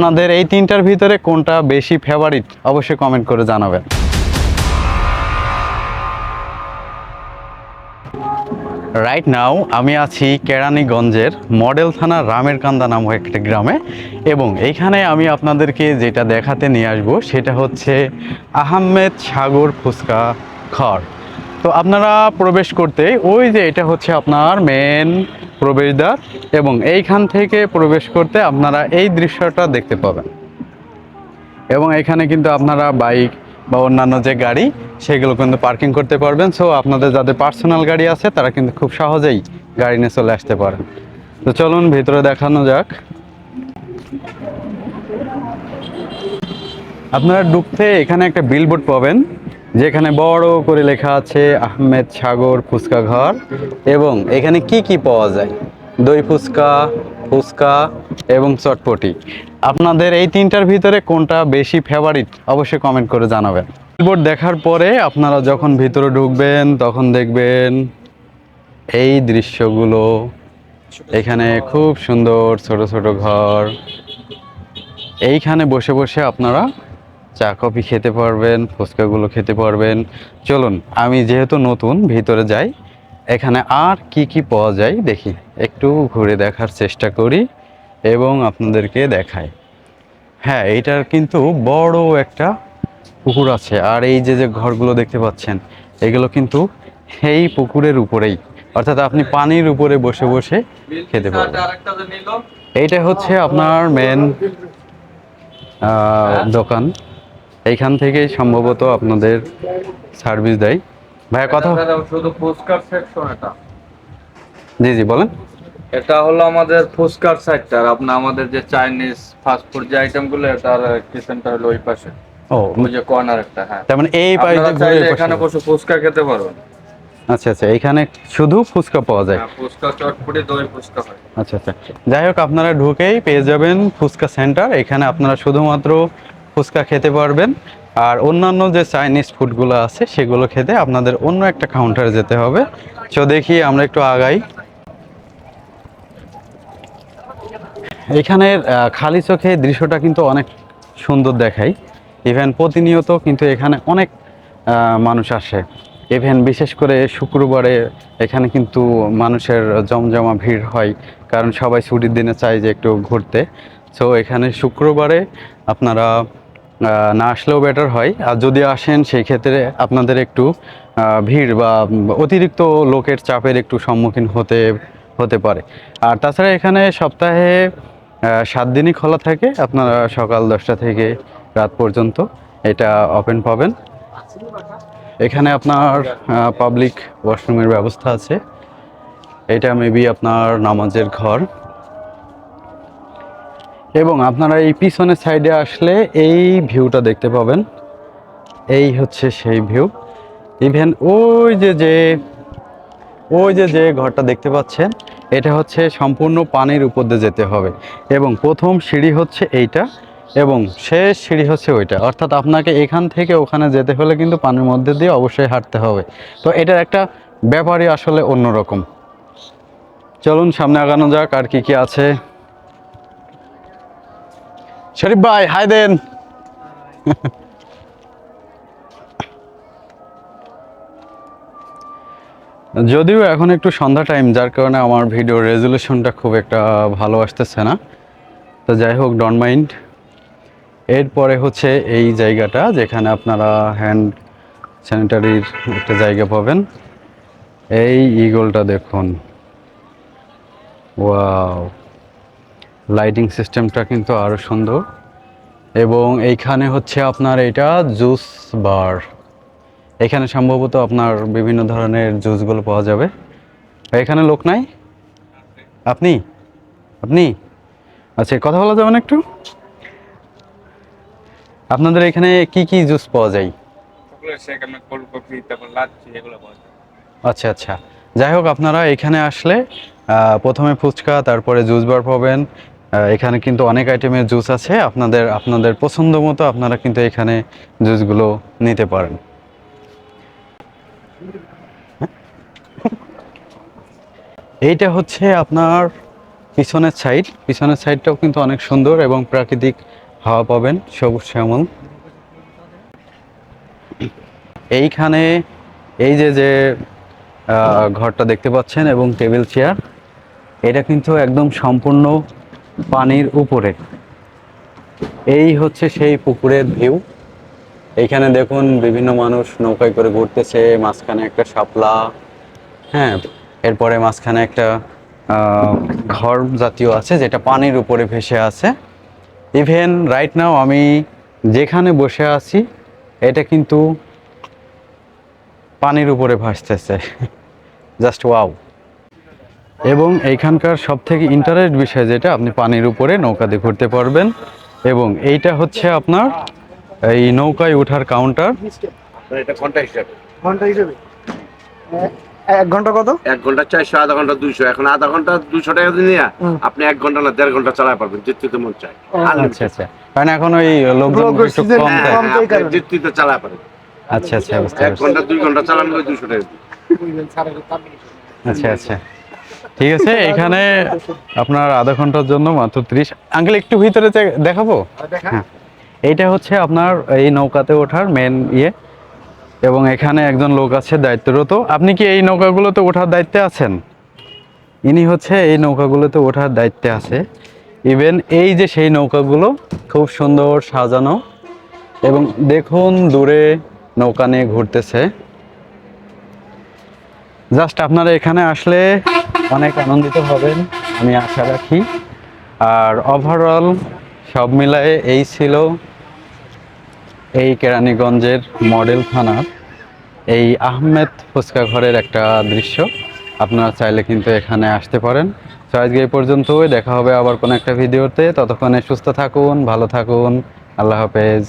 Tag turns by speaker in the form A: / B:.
A: আপনাদের এই তিনটার ভিতরে কোনটা বেশি ফেভারিট অবশ্যই কমেন্ট করে জানাবেন। রাইট নাও আমি আছি কেরানীগঞ্জের মডেল থানা রামের কান্দা নামক একটা গ্রামে এবং এইখানে আমি আপনাদেরকে যেটা দেখাতে নিয়ে আসব, সেটা হচ্ছে আহমেদ সাগর ফুচকা ঘর তো আপনারা প্রবেশ করতে ওই যে এটা হচ্ছে আপনার মেন প্রবেশদ্বার এবং এইখান থেকে প্রবেশ করতে আপনারা এই দৃশ্যটা দেখতে পাবেন। এবং এখানে কিন্তু আপনারা বাইক বা অন্যান্য যে গাড়ি, সেগুলো কিন্তু পার্কিং করতে পারবেন। সো আপনাদের যাদের পার্সোনাল গাড়ি আছে, তারা কিন্তু খুব সহজেই গাড়ি নিয়ে চলে আসতে পারেন। তো চলুন, ভিতরে দেখানো যাক। আপনারা ঢুকতে এখানে একটা বিলবোর্ড পাবেন। যেখানে বড় করে লেখা আছে আহমেদ সাগর ফুচকা ঘর। এবং এখানে কি কি পাওয়া যায়? দই ফুচকা ফুচকা এবং চটপটি। আপনাদের এই তিনটার ভিতরে কোনটা বেশি ফেভারিট অবশ্যই কমেন্ট করে জানাবেন। বিলবোর্ড দেখার পরে আপনারা যখন ভিতরে ঢুকবেন, তখন দেখবেন এই দৃশ্যগুলো। এখানে খুব সুন্দর ছোট ছোট ঘর। এইখানে বসে বসে আপনারা চা, কফি খেতে পারবেন, ফুচকাগুলো খেতে পারবেন। চলুন, আমি যেহেতু নতুন, ভিতরে যাই। এখানে আর কি কি পাওয়া যায় দেখি। একটু ঘুরে দেখার চেষ্টা করি এবং আপনাদেরকে দেখাই। হ্যাঁ এইটার কিন্তু বড় একটা পুকুর আছে। আর এই যে যে ঘরগুলো দেখতে পাচ্ছেন, এগুলো কিন্তু এই পুকুরের উপরেই। অর্থাৎ আপনি পানির উপরে বসে বসে খেতে পারবেন। এইটা হচ্ছে আপনার মেন দোকান। এইখান থেকেই সম্ভবত আপনাদের সার্ভিস দেয়। ভাইয়া কথা
B: শুধু ফুচকার সেকশন এটা।
A: জি জি বলেন।
B: এটা হলো আমাদের ফুচকার সাইডটা আর আপনার আমাদের যে চাইনিজ ফাস্ট ফুড যে আইটেমগুলো এটার কিচেনটা হলো ওই পাশে।
A: ও।
B: ওই যে কর্নার একটা হ্যাঁ।
A: তার মানে এই পাশে
B: আপনারা
A: ঘুরে
B: এখানে বসে ফুচকা খেতে পারবেন।
A: আচ্ছা আচ্ছা এখানে শুধু ফুচকা পাওয়া যায়।
B: হ্যাঁ, ফুচকা চটপটি দই ফুচকা হয়।
A: আচ্ছা আচ্ছা। যাই হোক আপনারা ঢুকেই পেয়ে যাবেন ফুচকা সেন্টার এখানে আপনারা শুধুমাত্র ফুচকা খেতে পারবেন। আর অন্যান্য যে চাইনিজ ফুডগুলো আছে, সেগুলো খেতে আপনাদের অন্য একটা কাউন্টারে যেতে হবে। তো দেখি আমরা একটু আগাই। এখানের খালি চোখে দৃশ্যটা কিন্তু অনেক সুন্দর দেখায়। ইভেন প্রতিনিয়ত কিন্তু এখানে অনেক মানুষ আসে। ইভেন বিশেষ করে শুক্রবারে এখানে কিন্তু মানুষের জমজমা ভিড় হয়, কারণ সবাই ছুটির দিনে চায় যে একটু ঘুরতে। সো এখানে শুক্রবারে আপনারা না আসলেও বেটার হয়। আর যদি আসেন, সেই ক্ষেত্রে আপনাদের একটু ভিড় বা অতিরিক্ত লোকের চাপের একটু সম্মুখীন হতে হতে পারে। আর তাছাড়া এখানে সপ্তাহে সাত দিনই খোলা থাকে। আপনারা সকাল দশটা থেকে রাত পর্যন্ত এটা ওপেন পাবেন। এখানে আপনার পাবলিক ওয়াশরুমের ব্যবস্থা আছে। এটা মেবি আপনার নামাজের ঘর। এবং আপনারা এই পিছনের সাইডে আসলে এই ভিউটা দেখতে পাবেন। এই হচ্ছে সেই ভিউ। ইভেন ওই যে যে, ওই যে যে ঘরটা দেখতে পাচ্ছেন, এটা হচ্ছে সম্পূর্ণ পানির উপর দিয়ে যেতে হবে। এবং প্রথম সিঁড়ি হচ্ছে এইটা এবং শেষ সিঁড়ি হচ্ছে ওইটা। অর্থাৎ আপনাকে এখান থেকে ওখানে যেতে হলে কিন্তু পানির মধ্যে দিয়ে অবশ্যই হাঁটতে হবে। তো এটার একটা ব্যাপারই আসলে অন্যরকম। চলুন সামনে আগানো যাক, আর কি কি আছে। শরীফ ভাই, হাই দেন। যদিও এখন একটু সন্ধ্যা টাইম যার কারণে আমার ভিডিও রেজুলেশনটা খুব একটা ভালো আসতেছে না। তো যাই হোক ডন মাইন্ড এরপরে হচ্ছে এই জায়গাটা, যেখানে আপনারা হ্যান্ড স্যানিটারির একটা জায়গা পাবেন। এই ইগলটা দেখুন। ওয়াও লাইটিং সিস্টেমটা কিন্তু আরও সুন্দর। এবং এইখানে হচ্ছে আপনার এটা জুস বার। এখানে সম্ভবত আপনার বিভিন্ন ধরনের জুসগুলো পাওয়া যাবে। এখানে লোক নাই? আপনি? আপনি? আচ্ছা কথা বলা যাবে না একটু? আপনাদের এখানে কি কি জুস পাওয়া যায়। আচ্ছা আচ্ছা। যাই হোক আপনারা এখানে আসলে আহ, প্রথমে ফুচকা তারপরে জুস বার পাবেন। এখানে কিন্তু অনেক আইটেমের জুস আছে। আপনাদের আপনাদের পছন্দ মতো আপনারা কিন্তু এখানে জুসগুলো নিতে পারেন। এইটা হচ্ছে আপনার পিছনের সাইড পিছনের সাইডটাও কিন্তু অনেক সুন্দর এবং প্রাকৃতিক হাওয়া পাবেন, সবুজ শ্যামল। এইখানে এই যে যে ঘরটা দেখতে পাচ্ছেন এবং টেবিল চেয়ার, এটা কিন্তু একদম সম্পূর্ণ পানির উপরে। এই হচ্ছে সেই পুকুরের ভিউ এখানে দেখুন বিভিন্ন মানুষ নৌকায় করে ঘুরতেছে, মাঝখানে একটা শাপলা হ্যাঁ এরপরে মাঝখানে একটা ঘর জাতীয় আছে যেটা পানির উপরে ভেসে আছে। ইভেন রাইট নাও আমি যেখানে বসে আছি, এটা কিন্তু পানির উপরে ভাসতেছে। জাস্ট ওয়াও এবং এইখানকার সব থেকে ইন্টারেস্ট বিষয় যেটা আপনি পানির উপরে নৌকাতে ঘুরতে পারবেন এবং এইটা হচ্ছে আপনার এই নৌকায় ওঠার কাউন্টার
C: এটা ঘণ্টা হিসাবে।
D: ঘণ্টা হিসেবে? এক ঘণ্টা কত?
C: এক ঘণ্টা চারশো আধা ঘণ্টা দুইশো। এখন আধা ঘণ্টা দুইশো টাকা দিয়ে আপনি এক ঘণ্টা না দেড় ঘণ্টা চালাতে পারবেন যেতে মন চায়।
A: আচ্ছা আচ্ছা। কারণ এখন ওই লোকজন একটু কম।
C: যেতে চালাতে পারেন
A: আচ্ছা আচ্ছা
C: এক ঘণ্টা দুই ঘণ্টা চালানো দুইশো টাকা
A: আচ্ছা আচ্ছা। ঠিক আছে এখানে আপনার আধা ঘণ্টার জন্য মাত্র ত্রিশ। আঙ্কেল একটু ভিতরে দেখাবো? হ্যাঁ এইটা হচ্ছে আপনার এই নৌকাতে ওঠার মেন ইয়ে। এবং এখানে একজন লোক আছে দায়িত্বরত। আপনি কি এই নৌকাগুলোতে ওঠার দায়িত্বে আছেন? ইনি হচ্ছে এই নৌকাগুলোতে ওঠার দায়িত্বে আছে। ইভেন এই যে সেই নৌকাগুলো খুব সুন্দর সাজানো। এবং দেখুন দূরে নৌকা নিয়ে ঘুরতেছে। জাস্ট আপনারা এখানে আসলে অনেক আনন্দিত হবেন, আমি আশা রাখি। আর ওভারঅল সব মিলায়ে এই ছিল এই কেরানীগঞ্জের মডেল থানার এই আহমেদ ফুচকা ঘরের একটা দৃশ্য। আপনারা চাইলে কিন্তু এখানে আসতে পারেন। তো আজকে এই পর্যন্তই, দেখা হবে আবার কোনো একটা ভিডিওতে। ততক্ষণে সুস্থ থাকুন, ভালো থাকুন। আল্লাহ হাফেজ।